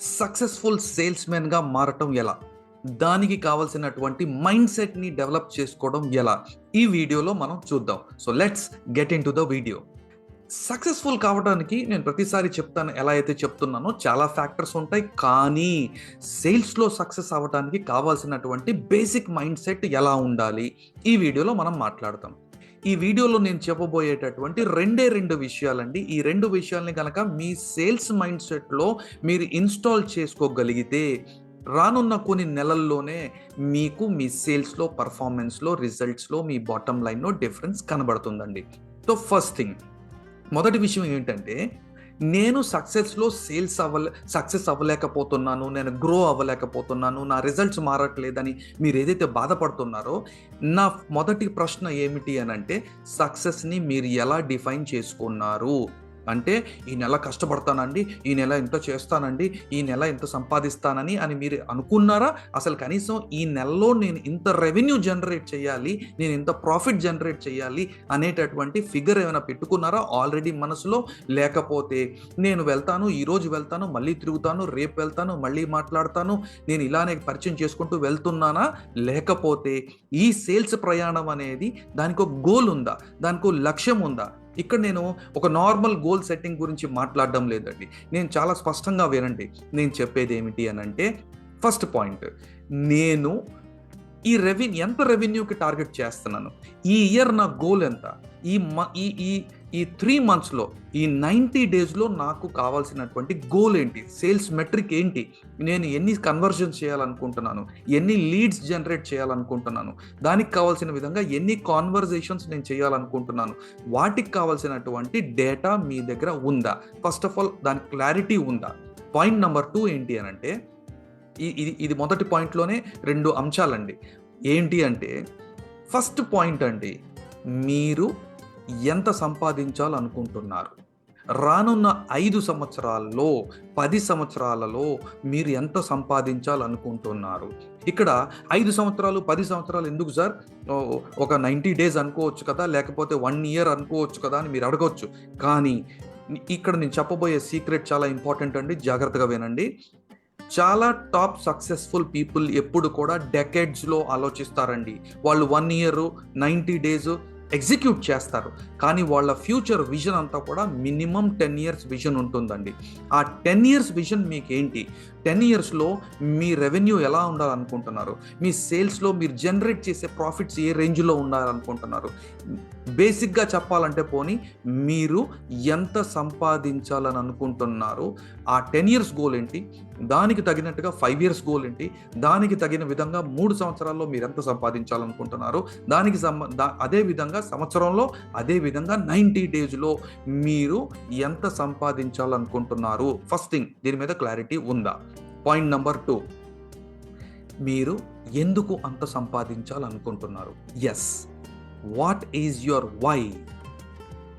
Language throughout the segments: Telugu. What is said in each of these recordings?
సక్సెస్ఫుల్ సేల్స్మెన్గా మారటం ఎలా? దానికి కావలసినటువంటి మైండ్ సెట్ని డెవలప్ చేసుకోవడం ఎలా? ఈ వీడియోలో మనం చూద్దాం. So let's get into the video successful కావడానికి నేను ప్రతిసారి చెప్తాను ఎలా అయితే చెప్తున్నానో చాలా ఫ్యాక్టర్స్ ఉంటాయి. కానీ సేల్స్లో సక్సెస్ అవ్వడానికి కావాల్సినటువంటి బేసిక్ మైండ్ సెట్ ఎలా ఉండాలి? ఈ వీడియోలో మనం మాట్లాడతాం. ఈ వీడియోలో నేను చెప్పబోయేటటువంటి రెండే రెండు విషయాలండి. ఈ రెండు విషయాల్ని కనుక మీ సేల్స్ మైండ్ సెట్లో మీరు ఇన్స్టాల్ చేసుకోగలిగితే రానున్న కొన్ని నెలల్లోనే మీకు మీ సేల్స్లో పర్ఫార్మెన్స్లో రిజల్ట్స్లో మీ బాటమ్ లైన్లో డిఫరెన్స్ కనబడుతుందండి. So first thing. మొదటి విషయం ఏంటంటే నేను సక్సెస్లో సేల్స్ అవ్వలే సక్సెస్ అవ్వలేకపోతున్నాను నేను గ్రో అవ్వలేకపోతున్నాను నా రిజల్ట్స్ మారట్లేదని మీరు ఏదైతే బాధపడుతున్నారో నా మొదటి ప్రశ్న ఏమిటి అని అంటే సక్సెస్ని మీరు ఎలా డిఫైన్ చేసుకున్నారు? అంటే ఈ నెల కష్టపడతానండి ఈ నెల ఇంత చేస్తానండి ఈ నెల ఇంత సంపాదిస్తానని అని మీరు అనుకున్నారా? అసలు కనీసం ఈ నెలలో నేను ఇంత రెవెన్యూ జనరేట్ చేయాలి నేను ఇంత ప్రాఫిట్ జనరేట్ చేయాలి అనేటటువంటి ఫిగర్ ఏమైనా పెట్టుకున్నారా ఆల్రెడీ మనసులో? లేకపోతే నేను వెళ్తాను ఈరోజు వెళ్తాను మళ్ళీ తిరుగుతాను రేపు వెళ్తాను మళ్ళీ మాట్లాడతాను నేను ఇలానే పరిచయం చేసుకుంటూ వెళ్తున్నానా? లేకపోతే ఈ సేల్స్ ప్రయాణం అనేది దానికి ఒక గోల్ ఉందా? దానికి ఒక లక్ష్యం ఉందా? ఇక్కడ నేను ఒక నార్మల్ గోల్ సెట్టింగ్ గురించి మాట్లాడడం లేదండి. నేను చాలా స్పష్టంగా వినండి. నేను చెప్పేది ఏమిటి అని అంటే ఫస్ట్ పాయింట్ నేను ఈ రెవెన్యూ ఎంత రెవెన్యూకి టార్గెట్ చేస్తున్నాను? ఈ ఇయర్ నా గోల్ ఎంత? ఈ మ- ఈ ఈ త్రీ మంత్స్లో ఈ నైంటీ డేస్లో నాకు కావాల్సినటువంటి గోల్ ఏంటి? సేల్స్ మెట్రిక్ ఏంటి? నేను ఎన్ని కన్వర్జన్స్ చేయాలనుకుంటున్నాను? ఎన్ని లీడ్స్ జనరేట్ చేయాలనుకుంటున్నాను? దానికి కావాల్సిన విధంగా ఎన్ని కాన్వర్జేషన్స్ నేను చేయాలనుకుంటున్నాను? వాటికి కావాల్సినటువంటి డేటా మీ దగ్గర ఉందా? ఫస్ట్ ఆఫ్ ఆల్ దాని క్లారిటీ ఉందా? పాయింట్ నెంబర్ టూ ఏంటి అని అంటే ఇది ఇది మొదటి పాయింట్లోనే రెండు అంశాలండి. ఏంటి అంటే ఫస్ట్ పాయింట్ అండి మీరు ఎంత సంపాదించాలనుకుంటున్నారు? రానున్న ఐదు సంవత్సరాల్లో పది సంవత్సరాలలో మీరు ఎంత సంపాదించాలనుకుంటున్నారు? ఇక్కడ ఐదు సంవత్సరాలు పది సంవత్సరాలు ఎందుకు సార్? ఒక నైంటీ డేస్ అనుకోవచ్చు కదా లేకపోతే వన్ ఇయర్ అనుకోవచ్చు కదా అని మీరు అడగవచ్చు కానీ ఇక్కడ నేను చెప్పబోయే సీక్రెట్ చాలా ఇంపార్టెంట్ అండి జాగ్రత్తగా వినండి. చాలా టాప్ సక్సెస్ఫుల్ పీపుల్ ఎప్పుడు కూడా డెకెడ్స్లో ఆలోచిస్తారండి. వాళ్ళు one year ninety days execute చేస్తారు. కానీ వాళ్ళ ఫ్యూచర్ విజన్ అంతా కూడా మినిమం టెన్ ఇయర్స్ విజన్ ఉంటుందండి. ఆ టెన్ ఇయర్స్ విజన్ మీకు ఏంటి టెన్ ఇయర్స్లో మీ రెవెన్యూ ఎలా ఉండాలనుకుంటున్నారు? మీ సేల్స్లో మీరు జనరేట్ చేసే ప్రాఫిట్స్ ఏ రేంజ్లో ఉండాలనుకుంటున్నారు? బేసిక్గా చెప్పాలంటే పోనీ మీరు ఎంత సంపాదించాలని అనుకుంటున్నారు? ఆ టెన్ ఇయర్స్ గోల్ ఏంటి? దానికి తగినట్టుగా ఫైవ్ ఇయర్స్ గోల్ ఏంటి? దానికి తగిన విధంగా మూడు సంవత్సరాల్లో మీరు ఎంత సంపాదించాలనుకుంటున్నారు? దానికి సంబ దా- అదే విధంగా సంవత్సరంలో అదే విధంగా నైంటీ డేస్లో మీరు ఎంత సంపాదించాలనుకుంటున్నారు? ఫస్ట్ థింగ్ దీని మీద క్లారిటీ ఉందా? Point number two. మీరు ఎందుకు అంత సంపాదించాలనుకుంటున్నారు? Yes what is your why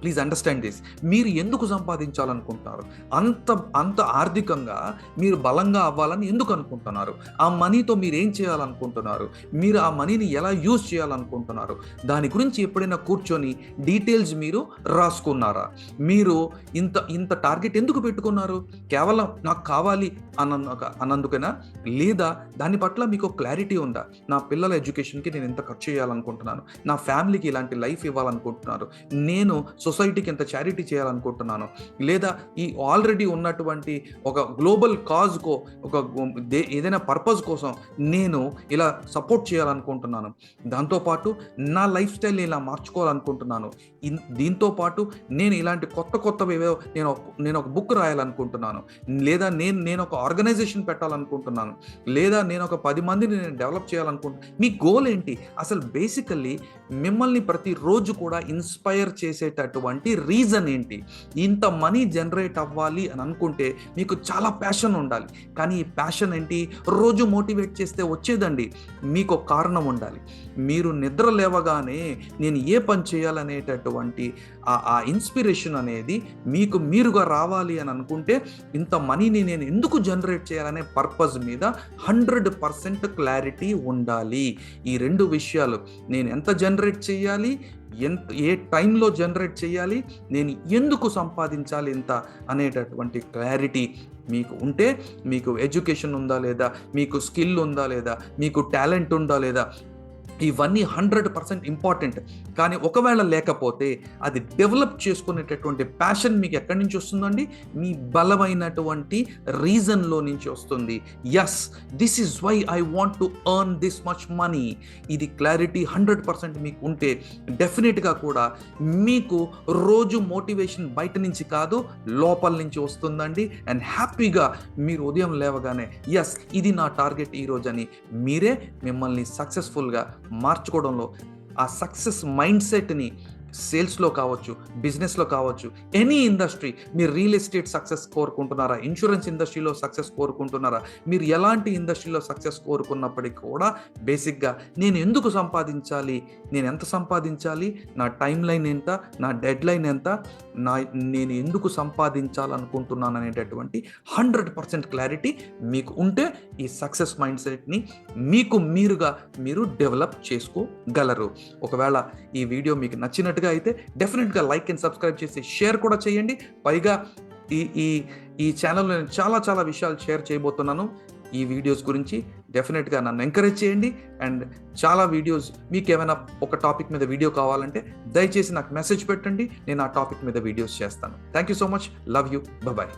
please understand this మీరు ఎందుకు సంపాదించాలనుకుంటున్నారు? అంత అంత ఆర్థికంగా మీరు బలంగా అవ్వాలని ఎందుకు అనుకుంటున్నారు? ఆ మనీతో మీరు ఏం చేయాలనుకుంటున్నారు? మీరు ఆ మనీని ఎలా యూజ్ చేయాలనుకుంటున్నారు? దాని గురించి ఎప్పుడైనా కూర్చొని డీటెయిల్స్ మీరు రాసుకున్నారా? మీరు ఇంత ఇంత టార్గెట్ ఎందుకు పెట్టుకున్నారు? కేవలం నాకు కావాలి అన్న అన్నందుకైనా? లేదా దాని పట్ల మీకు క్లారిటీ ఉందా? నా పిల్లల ఎడ్యుకేషన్కి నేను ఎంత ఖర్చు చేయాలనుకుంటున్నాను? నా ఫ్యామిలీకి ఇలాంటి లైఫ్ ఇవ్వాలనుకుంటున్నారు? నేను సొసైటీకి ఎంత చారిటీ చేయాలనుకుంటున్నాను. లేదా ఈ ఆల్రెడీ ఉన్నటువంటి ఒక గ్లోబల్ కాజ్కో ఒక దే- ఏదైనా పర్పస్ కోసం నేను ఇలా సపోర్ట్ చేయాలనుకుంటున్నాను. దాంతోపాటు నా లైఫ్ స్టైల్ని ఇలా మార్చుకోవాలనుకుంటున్నాను. దీంతోపాటు దీంతో పాటు నేను ఇలాంటి కొత్త కొత్తవి ఏవో నేను నేను ఒక బుక్ రాయాలనుకుంటున్నాను. లేదా నేను నేను ఒక ఆర్గనైజేషన్ పెట్టాలనుకుంటున్నాను. లేదా నేను ఒక పది మందిని నేను డెవలప్ చేయాలనుకుంటున్నాను మీ గోల్ ఏంటి? అసలు బేసికల్లీ మిమ్మల్ని ప్రతిరోజు కూడా ఇన్స్పైర్ చేసేటటువంటి రీజన్ ఏంటి? ఇంత మనీ జనరేట్ అవ్వాలి అని అనుకుంటే మీకు చాలా ప్యాషన్ ఉండాలి. కానీ ఈ ప్యాషన్ ఏంటి? రోజు మోటివేట్ చేస్తే వచ్చేదండి. మీకు కారణం ఉండాలి. మీరు నిద్ర లేవగానే నేను ఏ పని చేయాలనేటటువంటి ఆ ఇన్స్పిరేషన్ అనేది మీకు మీరుగా రావాలి అని అనుకుంటే ఇంత మనీని నేను ఎందుకు జనరేట్ చేయాలనే పర్పస్ మీద హండ్రెడ్ పర్సెంట్ క్లారిటీ ఉండాలి. ఈ రెండు విషయాలు నేను ఎంత జనరేట్ చేయాలి? ఎంత ఏ టైంలో జనరేట్ చేయాలి నేను ఎందుకు సంపాదించాలి ఇంత అనేటటువంటి క్లారిటీ మీకు ఉంటే మీకు ఎడ్యుకేషన్ ఉందా లేదా మీకు స్కిల్ ఉందా లేదా మీకు టాలెంట్ ఉందా లేదా ఇవన్నీ హండ్రెడ్ పర్సెంట్ ఇంపార్టెంట్. కానీ ఒకవేళ లేకపోతే అది డెవలప్ చేసుకునేటటువంటి ప్యాషన్ మీకు ఎక్కడి నుంచి వస్తుందండి? మీ బలమైనటువంటి రీజన్లో నుంచి వస్తుంది. Yes this is why I want to earn this much money ఇది క్లారిటీ హండ్రెడ్ పర్సెంట్ మీకు ఉంటే డెఫినెట్గా కూడా మీకు రోజు మోటివేషన్ బయట నుంచి కాదు లోపల నుంచి వస్తుందండి. అండ్ హ్యాపీగా మీరు ఉదయం లేవగానే ఎస్ ఇది నా టార్గెట్ ఈరోజు అని మీరే మిమ్మల్ని సక్సెస్ఫుల్గా మార్చుకోవడంలో ఆ సక్సెస్ మైండ్ సెట్ని సేల్స్లో కావచ్చు బిజినెస్లో కావచ్చు ఎనీ ఇండస్ట్రీ మీరు రియల్ ఎస్టేట్ సక్సెస్ కోరుకుంటున్నారా? ఇన్సూరెన్స్ ఇండస్ట్రీలో సక్సెస్ కోరుకుంటున్నారా? మీరు ఎలాంటి ఇండస్ట్రీలో సక్సెస్ కోరుకున్నప్పటికీ కూడా బేసిక్గా నేను ఎందుకు సంపాదించాలి? నేను ఎంత సంపాదించాలి? నా టైం లైన్ ఎంత? నా డెడ్ లైన్ ఎంత? నా నేను ఎందుకు సంపాదించాలనుకుంటున్నాను అనేటటువంటి హండ్రెడ్ పర్సెంట్ క్లారిటీ మీకు ఉంటే ఈ సక్సెస్ మైండ్ సెట్ని మీకు మీరుగా మీరు డెవలప్ చేసుకోగలరు. ఒకవేళ ఈ వీడియో మీకు నచ్చినట్టు నచ్చినట్టుగా అయితే డెఫినెట్గా లైక్ అండ్ సబ్స్క్రైబ్ చేసి షేర్ కూడా చేయండి. పైగా ఈ ఈ ఈ ఛానల్లో నేను చాలా చాలా విషయాలు షేర్ చేయబోతున్నాను. ఈ వీడియోస్ గురించి డెఫినెట్గా నన్ను ఎంకరేజ్ చేయండి. అండ్ చాలా వీడియోస్ మీకు ఏమైనా ఒక టాపిక్ మీద వీడియో కావాలంటే దయచేసి నాకు మెసేజ్ పెట్టండి. నేను ఆ టాపిక్ మీద వీడియోస్ చేస్తాను. Thank you so much. Love you. Bye